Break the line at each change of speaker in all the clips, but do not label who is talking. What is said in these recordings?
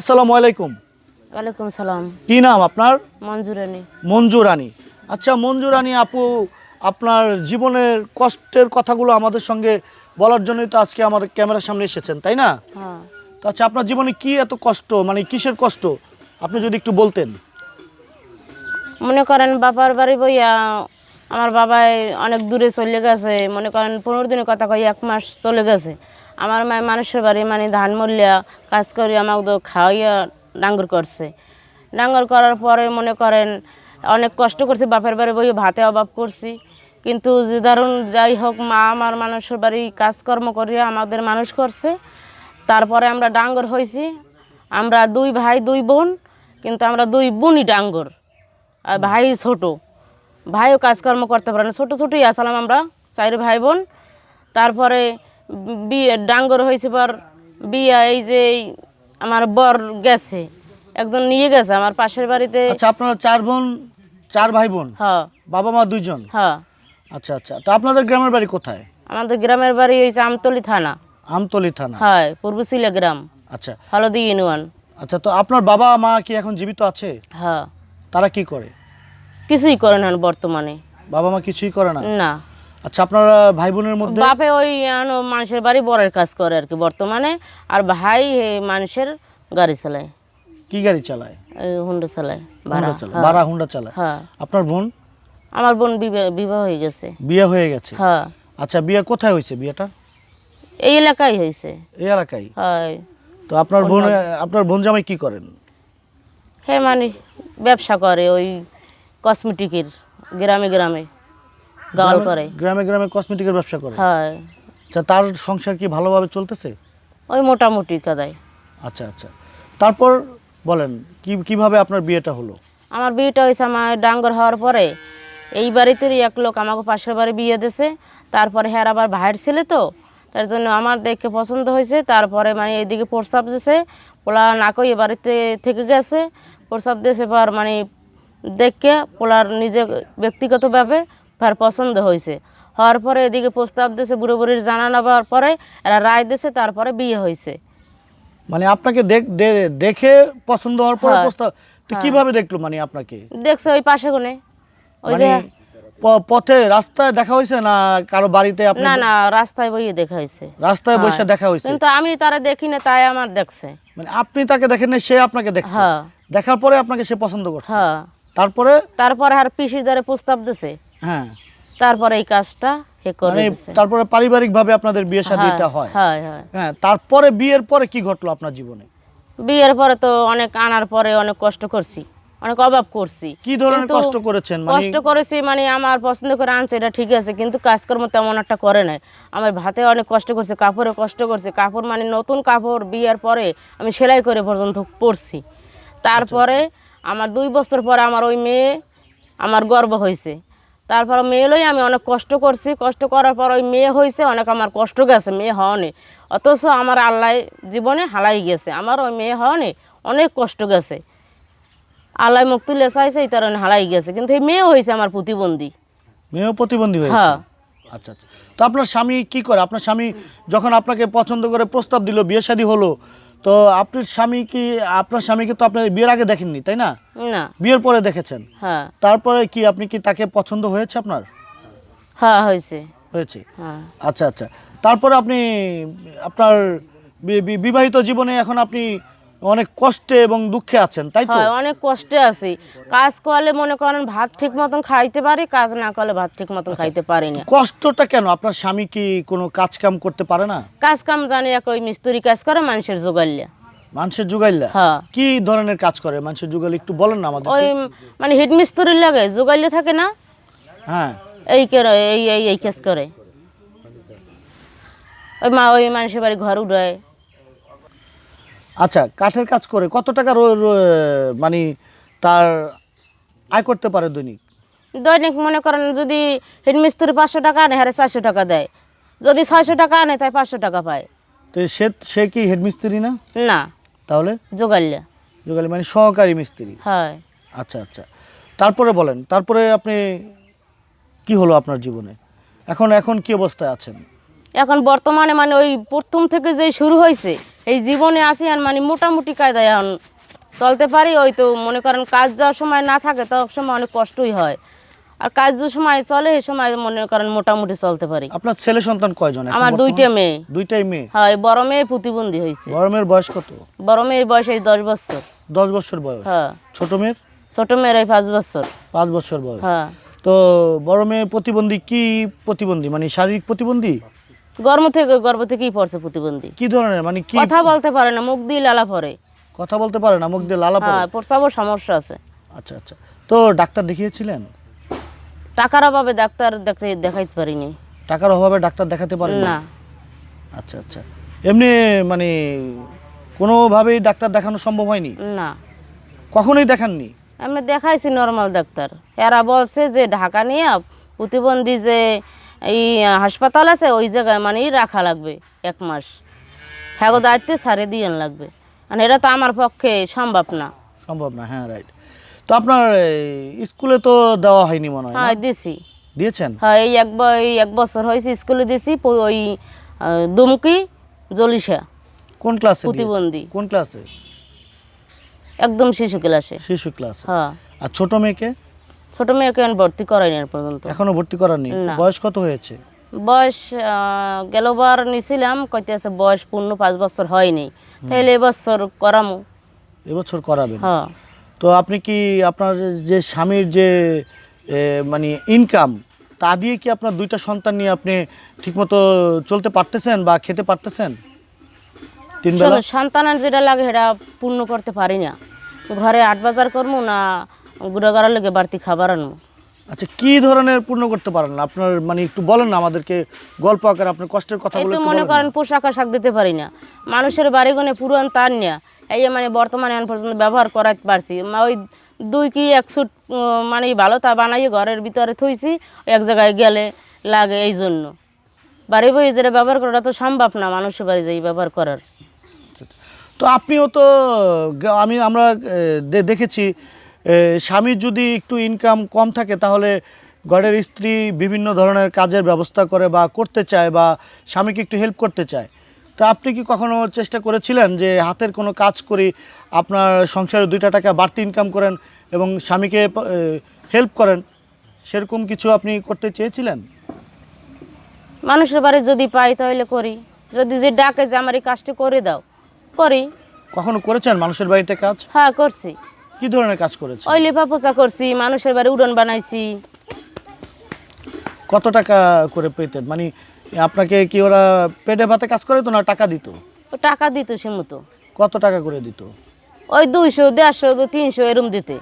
আসসালামু আলাইকুম।
ওয়ালাইকুম সালাম।
কি নাম আপনার?
মঞ্জুরানি
মঞ্জু রানী। আচ্ছা মঞ্জু রানী আপু আপনার জীবনের কষ্টের কথাগুলো আমাদের সঙ্গে বলার জন্যই তো আজকে আমাদের ক্যামেরার সামনে এসেছেন তাই না?
হ্যাঁ।
তো আচ্ছা আপনার জীবনে কি এত কষ্ট মানে কিসের কষ্ট? আপনি যদি একটু বলতেন।
মনে করেন বাবার বাড়ি বইয়া আমার বাবাই অনেক দূরে চলে গেছে। মনে করেন পনেরো দিনের কথা কই এক মাস চলে গেছে। আমার মায় মানুষের বাড়ি মানে ধান মূল্যা কাজ করে আমাকে তো খাওয়াইয়া ডাঙ্গর করছে। ডাঙ্গর করার পরে মনে করেন অনেক কষ্ট করছি, বাপের বাড়ি বইয়ে ভাতে অভাব করছি। কিন্তু যে ধরুন যাই হোক, মা আমার মানুষের বাড়ি কাজকর্ম করিয়া আমাদের মানুষ করছে। তারপরে আমরা ডাঙ্গর হয়েছি আমরা দুই ভাই, দুই বোন, কিন্তু আমরা দুই বোনই ডাঙ্গর। আর ভাই ছোট। ভাইও কাজকর্ম করতে পারে না। ছোটো ছোটোই আসলাম আমরা চার ভাই বোন। তারপরে বিয়ে ডাঙ্গর হয়েছে পর বিয়া এই যে আমার বর গেছে একজন নিয়ে গেছে আমার পাশের বাড়িতে।
আচ্ছা আপনারা চার বোন চার ভাই বোন
হ্যাঁ
বাবা মা দুইজন?
হ্যাঁ
আচ্ছা আচ্ছা তো আপনাদের গ্রামের বাড়ি কোথায়?
আমাদের গ্রামের বাড়ি হয়েছে আমতলি থানা।
আমতলি থানা।
হ্যাঁ পূর্ব শিলা গ্রাম।
আচ্ছা।
হলদি ইউনিয়ন।
আচ্ছা তো আপনার বাবা মা কি এখন জীবিত আছে?
হ্যাঁ
তারা কি করে?
কিছুই করে না বর্তমানে।
বাবা মা কিছুই করে না?
না।
আচ্ছা আপনারা ভাই বোনের মধ্যে
বাপে ওই মানুষের বাড়ি বরের কাজ করে আর কি বর্তমানে আর ভাই মানুষের গাড়ি চালায়।
কি গাড়ি চালায়?
হুন্ডা চালায় ভাড়া
হুন্ডা চালায় বারা হুন্ডা চালায়।
হ্যাঁ।
আপনার বোন?
আমার বোন বিবাহ বিবাহ হয়ে গেছে।
বিয়ে হয়ে গেছে?
হ্যাঁ।
আচ্ছা বিয়ে কোথায় হয়েছে বিয়েটা?
এই এলাকায় হয়েছে।
এই এলাকায়?
হয়।
তো আপনার বোন আপনার বোন জামাই কি করেন?
হ্যাঁ মানে ব্যবসা করে ওই কসমেটিকের গ্রামে গ্রামে গাল করে।
গ্রামে গ্রামে কসমেটিকের ব্যবসা করে?
হয়।
তার সংসার কি ভালোভাবে চলতেছে?
ওই মোটামুটি কাদায়।
আচ্ছা আচ্ছা। তারপর বলেন কি কীভাবে আপনার বিয়েটা হলো?
আমার বিয়েটা হয়েছে আমার ডাঙ্গর হওয়ার পরে। এই বাড়িতেই এক লোক আমাকে পাশের বাড়ি বিয়ে দিয়েছে। তারপরে হ্যাঁ আবার ভাইয়ের ছেলে তো। তার জন্য আমার দেখে পছন্দ হয়েছে। তারপরে মানে এইদিকে প্রস্তাব দিয়েছে। পোলা না কই এ বাড়িতে থেকে গেছে। প্রস্তাব দিয়েছে পর মানে দেখে পোলার নিজে ব্যক্তিগতভাবে ভার পছন্দ হয়েছে। হওয়ার পরে এদিকে প্রস্তাব দিয়েছে বুড়ো বুড়ির জানানোর পরে এরা রায় দিয়েছে তারপরে বিয়ে হয়েছে।
মানে আপনাকে দেখ- পছন্দ হওয়ার পর
হ্যাঁ।
প্রস্তাব তো কীভাবে দেখল মানে আপনাকে?
দেখছে ওই পাশে কোনে ওই
মানে
যে
পথে রাস্তায় দেখা হয়েছে না কারও বাড়িতে
না না রাস্তায় বইয়ে দেখা হয়েছে।
রাস্তায় বসে দেখা হয়েছে?
কিন্তু আমি তারা দেখি না তাই আমার দেখছে।
মানে আপনি তাকে দেখেন না সে আপনাকে দেখছে।
হ্যাঁ।
দেখার পরে আপনাকে সে পছন্দ করছে।
হ্যাঁ।
তারপরে
তারপরে আর পিসির দ্বারে প্রস্তাব দিছে।
হ্যাঁ।
তারপরে এই কাজটা
মানে তারপরে পারিবারিক ভাবে আপনাদের বিয়ে শাদীটা হয়।
হয় হয়।
তারপরে বিয়ের পরে কি ঘটলো আপনার জীবনে?
বিয়ের পরে তো অনেক আনার পরে অনেক কষ্ট করছি অনেক অভাব করছি।
কি ধরনের কষ্ট করেছেন? মানে
কষ্ট করেছি মানে আমার পছন্দ করে আনছে এটা ঠিক আছে কিন্তু কাজকর্ম তেমন একটা করে নাই। আমার ভাতে অনেক কষ্ট করছে কাপড়ে কষ্ট করছে কাপড় মানে নতুন কাপড় বিয়ের পরে আমি সেলাই করে পর্যন্ত পরছি। তারপরে আমার দুই বছর পরে আমার ওই মেয়ে আমার গর্ব হয়েছে। তারপর মেয়ে লই আমি অনেক কষ্ট করছি। কষ্ট করার পর ওই মেয়ে হয়েছে অনেক আমার কষ্ট গেছে মেয়ে হওয়ানি। অথচ আমার আল্লাহ জীবনে হালাই গেছে আমার ওই মেয়ে হওয়ানি অনেক কষ্ট গেছে। আল্লাহ মুখ তুলে চাইছে এই কারণে হালাই গেছে। কিন্তু এই মেয়ে হয়েছে আমার প্রতিবন্ধী।
মেয়েও প্রতিবন্ধী হয়েছে?
হ্যাঁ।
আচ্ছা আচ্ছা। তো আপনার স্বামী কি করে? আপনার স্বামী যখন আপনাকে পছন্দ করে প্রস্তাব দিল বিয়ে শাদী হলো তো আপনার স্বামী কি আপনার স্বামীকে তো আপনার বিয়ের আগে দেখেননি তাই না?
না।
বিয়ের পরে দেখেছেন?
হ্যাঁ।
তারপরে কি আপনি কি তাকে পছন্দ হয়েছে আপনার?
হ্যাঁ হয়েছে।
হয়েছে?
হ্যাঁ।
আচ্ছা আচ্ছা। তারপরে আপনি আপনার বি- বি- বিবাহিত জীবনে এখন আপনি অনেক কষ্টে এবং দুঃখে আছেন তাই তো?
অনেক কষ্টে আছি। কাজ করলে মনে করেন ভাত ঠিক মতন খাইতে পারি কাজ না করলে ভাত ঠিক মতন খাইতে পারি না।
কষ্টটা কেন? আপনার স্বামী কি কোনো কাজ কাম করতে পারে না?
কাজ কাম জানি এক ওই মিস্ত্রি কাজ করে মানুষের জোগাইলে।
মানুষের যুগাইলা
হ্যাঁ।
কি ধরনের কাজ করে? মানুষের যুগাইলে একটু বলেন না আমাদের
ওই মানে হিট মিস্ত্রির লাগে জোগাইলে থাকে না?
হ্যাঁ।
এই করে এই এই এই কাজ করে। ওই মা ওই মানুষের বাড়ি ঘর উড়ায়
আচ্ছা কাঠের কাজ করে কত টাকা মানে তার আয় করতে পারে দৈনিক?
দৈনিক মনে করেন যদি হিট মিস্ত্রি পাঁচশো টাকা আনে হারে চারশো টাকা দেয়। যদি ছয়শো টাকা আনে তাই পাঁচশো টাকা পায়।
তো সে সে কি হেডমিস্ত্রি না?
না।
তাহলে?
জোগাইলে
যুগালি মানে সহকারী মিস্ত্রি।
হয়।
আচ্ছা আচ্ছা। তারপরে বলেন তারপরে আপনি কি হলো আপনার জীবনে? এখন এখন কি অবস্থায় আছেন?
এখন বর্তমানে মানে ওই প্রথম থেকে যে শুরু হয়েছে এই জীবনে আসি আর মানে মোটামুটি কায়দায় এখন চলতে পারি ওই তো মনে করেন কাজ যাওয়ার সময় না থাকে তো সময় অনেক কষ্টই হয়। আর কাজ যে সময় চলে এই সময় মনে করেন মোটামুটি চলতে পারি।
আপনার ছেলে সন্তান কয়জন
আমার? দুইটা মেয়ে।
দুইটাই মেয়ে?
হয় বড় মেয়ে প্রতিবন্ধী হয়েছে।
গরমের বয়স কত?
বড় মেয়ের বয়স এই দশ বছর।
দশ বছর বয়স?
হ্যাঁ।
ছোট মেয়ের?
ছোট মেয়ের এই পাঁচ বছর।
পাঁচ বছর বয়স।
হ্যাঁ।
তো বড় মেয়ে প্রতিবন্ধী কি প্রতিবন্ধী? মানে শারীরিক প্রতিবন্ধী?
গর্ভ থেকে গর্ভ থেকেই পড়ছে প্রতিবন্ধী।
কি ধরনের? মানে কি
কথা বলতে পারে না মুখ দিয়ে লালা পরে
কথা বলতে পারে না মুখ দিয়ে লালা পড়ে?
হ্যাঁ সমস্যা আছে।
আচ্ছা আচ্ছা। তো ডাক্তার দেখিয়েছিলেন?
টাকার অভাবে ডাক্তার দেখতে দেখাইতে পারিনি।
টাকার অভাবে ডাক্তার দেখাতে পারেন
না।
আচ্ছা আচ্ছা। এমনি মানে কোনোভাবেই ডাক্তার দেখানো সম্ভব হয়নি?
না।
কখনোই দেখাননি?
আমি দেখাইছি নর্মাল ডাক্তার। এরা বলছে যে ঢাকা নিয়ে প্রতিবন্ধী যে এই হাসপাতাল আছে ওই জায়গায় মানে রাখা লাগবে এক মাস। হ্যাঁ গো দায়িত্বে সারে দিয়ে লাগবে। মানে এটা তো আমার পক্ষে সম্ভব না।
সম্ভব না হ্যাঁ রাইট তো আপনার স্কুলে তো দেওয়া হয়নি মনে হয়
হ্যাঁ দিছি।
দিয়েছেন?
হ্যাঁ এই এক এই এক বছর হয়েছে স্কুলে দিছি ওই দুমকি জলিসা
কোন ক্লাসে
প্রতিবন্ধী।
কোন ক্লাসে?
একদম শিশু ক্লাসে।
শিশু ক্লাসে।
হ্যাঁ।
আর ছোট মেয়েকে?
ছোট মেয়েকে আমি ভর্তি করাইনি পর্যন্ত।
এখনও ভর্তি করারনি
না।
বয়স কত হয়েছে?
বয়স গেলবার নিছিলাম কইতেছে বয়স পূর্ণ পাঁচ বছর হয়নি। তাইলে এবছর করামু।
এবছর করাবেন।
হ্যাঁ।
তো আপনি কি আপনার যে স্বামীর যে মানে ইনকাম তা দিয়ে কি আপনার দুইটা সন্তান নিয়ে আপনি ঠিকমতো চলতে পারতেছেন বা খেতে পারতেছেন?
সন্তানের যেটা লাগে সেটা পূর্ণ করতে পারি না। ঘরে আট বাজার করব না গুড়াগাড়ার লেগে বাড়তি খাবার আনব।
আচ্ছা কি ধরনের পূর্ণ করতে পারেন? না আপনার মানে একটু বলেন না আমাদেরকে গল্প আকারে আপনার কষ্টের
তো
একটু
মনে করেন পোশাক আশাক দিতে পারি না। মানুষের বাড়ি গনে পুরান তার নিয়ে। এই মানে বর্তমানে এখন পর্যন্ত ব্যবহার করাতে পারছি। ওই দুই কি এক সুট মানে ভালো তা বানাই ঘরের ভিতরে থইছি এক জায়গায় গেলে লাগে এই জন্য। বাড়ি বই যেটা ব্যবহার করাটা তো সম্ভব না মানুষের বাড়ি যাই ব্যবহার করার।
তো আপনিও তো আমি আমরা দেখেছি স্বামীর যদি একটু ইনকাম কম থাকে তাহলে ঘরের স্ত্রী বিভিন্ন ধরনের কাজের ব্যবস্থা করে বা করতে চায় বা স্বামীকে একটু হেল্প করতে চায়। তো আপনি কি কখনো চেষ্টা করেছিলেন যে হাতের কোনো কাজ করি আপনার সংসারে দুইটা টাকা বাড়তি ইনকাম করেন এবং স্বামীকে হেল্প করেন? সেরকম কিছু আপনি করতে চেয়েছিলেন?
মানুষের বাড়ি যদি পাই তাহলে করি। যদি যে ডাকে যে আমার এই কাজটি করে দাও করি।
কখনো করেছেন মানুষের বাড়িতে কাজ?
হ্যাঁ করছি।
কি ধরনের কাজ করেছেন?
ওই লেপা পোচা করছি মানুষের বাড়ি উড়ন বানাইছি।
কত টাকা করে পেতেন মানে আপনাকে কি ওরা পেটে ভাতে কাজ করে তো না টাকা দিত?
ও টাকা দিত সে মতো
কত টাকা করে দিত?
ওই দুইশো দেড়শো তিনশো এরম দিতে।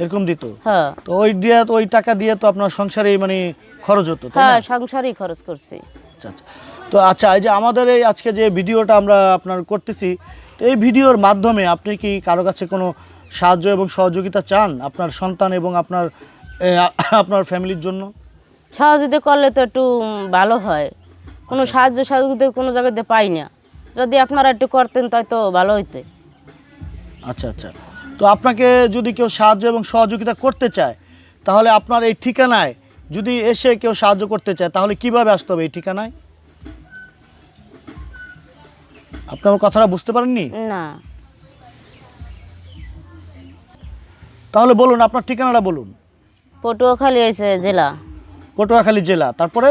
এরকম দিত?
হ্যাঁ।
তো ওই দিয়ে ওই টাকা দিয়ে তো আপনার সংসারে মানে খরচ হতো তাই
হ্যাঁ
না?
সংসারই খরচ করছি।
আচ্ছা আচ্ছা। তো আচ্ছা এই যে আমাদের এই আজকে যে ভিডিওটা আমরা আপনার করতেছি তো এই ভিডিওর মাধ্যমে আপনি কি কারও কাছে কোনো সাহায্য এবং সহযোগিতা চান আপনার সন্তান এবং আপনার আপনার ফ্যামিলির জন্য?
সহযোগিতা করলে তো একটু ভালো হয়। কোনো সাহায্য সহযোগিতা কোনো জায়গাতে পাই না। যদি আপনারা একটু করতেন তাই তো ভালো হইতে।
আচ্ছা আচ্ছা। তো আপনাকে যদি কেউ সাহায্য এবং সহযোগিতা করতে চায় তাহলে আপনার এই ঠিকানায় যদি এসে কেউ সাহায্য করতে চায় তাহলে কীভাবে আসতে হবে এই ঠিকানায়? আপনার কথাটা বুঝতে পারেননি?
না।
তাহলে বলুন আপনার ঠিকানাটা বলুন।
পটুয়াখালী হয়েছে জেলা।
পটুয়াখালী জেলা তারপরে?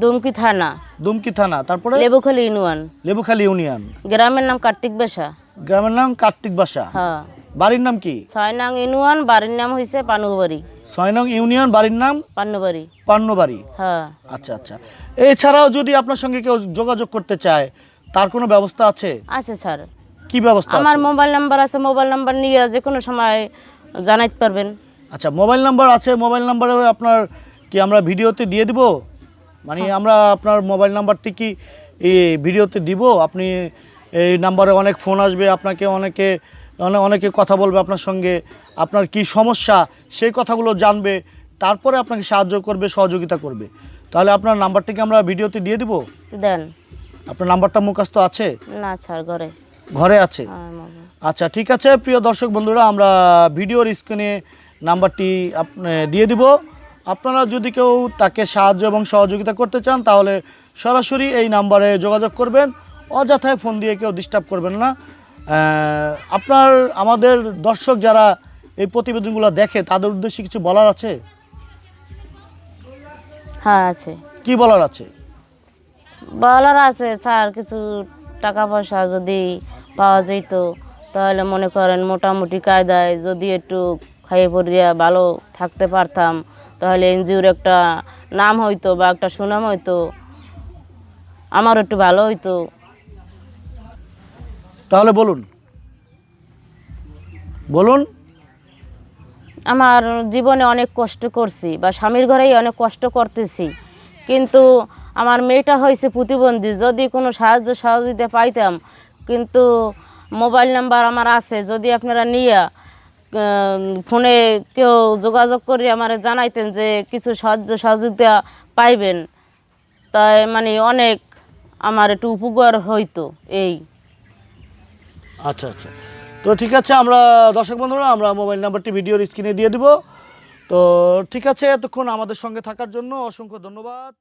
দুমকি থানা।
দুমকি থানা তারপরে?
লেবুখালী ইউনিয়ন।
লেবুখালী ইউনিয়ন।
গ্রামের নাম কার্তিক বেশা।
গ্রামের নাম কার্তিক বাসা
হ্যাঁ।
বাড়ির নাম কি?
ছয় নং ইউনিয়ন বাড়ির নাম হয়েছে পানুবাড়ি।
ছয় নং ইউনিয়ন বাড়ির নাম?
পান্নবাড়ি
পান্নবাড়ি।
হ্যাঁ।
আচ্ছা আচ্ছা। এছাড়াও যদি আপনার সঙ্গে কেউ যোগাযোগ করতে চায় তার কোনো ব্যবস্থা আছে?
আছে স্যার।
কি ব্যবস্থা
আমার মোবাইল নাম্বার আছে মোবাইল নাম্বার নিয়ে যে কোনো সময় জানাইতে পারবেন।
আচ্ছা মোবাইল নাম্বার আছে মোবাইল নাম্বারে আপনার কি আমরা ভিডিওতে দিয়ে দিব? মানে
হ্যাঁ।
আমরা আপনার মোবাইল নাম্বারটি কি এই ভিডিওতে দিব? আপনি এই নাম্বারে অনেক ফোন আসবে আপনাকে অনেকে অনে- অনেকে কথা বলবে আপনার সঙ্গে আপনার কি সমস্যা সেই কথাগুলো জানবে তারপরে আপনাকে সাহায্য করবে সহযোগিতা করবে। তাহলে আপনার নাম্বারটিকে আমরা ভিডিওতে দিয়ে দিব?
দেন।
আপনার নাম্বারটা মুখস্থ আছে?
না স্যার ঘরে।
ঘরে আছে?
হ্যাঁ।
আচ্ছা ঠিক আছে প্রিয় দর্শক বন্ধুরা আমরা ভিডিওর স্ক্রিনে নাম্বারটি আপ- দিয়ে দিব। আপনারা যদি কেউ তাকে সাহায্য এবং সহযোগিতা করতে চান তাহলে সরাসরি এই নাম্বারে যোগাযোগ করবেন। অযথায় ফোন দিয়ে কেউ ডিস্টার্ব করবেন না। আপনার আমাদের দর্শক যারা এই প্রতিবেদনগুলো দেখে তাদের উদ্দেশ্যে কিছু বলার আছে?
হ্যাঁ আছে।
কি বলার আছে?
বলার আছে স্যার কিছু টাকা পয়সা যদি পাওয়া যেত। তাহলে মনে করেন মোটামুটি কায়দায় যদি একটু খাইয়ে পড়িয়া ভালো থাকতে পারতাম তাহলে এনজিওর একটা নাম হইতো বা একটা সুনাম হইতো আমার একটু ভালো হইতো।
তাহলে বলুন। বলুন।
আমার জীবনে অনেক কষ্ট করছি বা স্বামীর ঘরেই অনেক কষ্ট করতেছি কিন্তু আমার মেয়েটা হয়েছে প্রতিবন্ধী যদি কোনো সাহায্য সহযোগিতা পাইতাম কিন্তু মোবাইল নাম্বার আমার আছে, যদি আপনারা নিয়ে ফোনে কেউ যোগাযোগ করে আমার জানাইতেন যে কিছু সাহায্য সহযোগিতা পাইবেন, তাই মানে অনেক আমার একটু উপকার হইতো এই।
আচ্ছা আচ্ছা। তো ঠিক আছে, আমরা, দর্শক বন্ধুরা, আমরা মোবাইল নাম্বারটি ভিডিওর স্ক্রিনে দিয়ে দিব। তো ঠিক আছে, এতক্ষণ আমাদের সঙ্গে থাকার জন্য অসংখ্য ধন্যবাদ।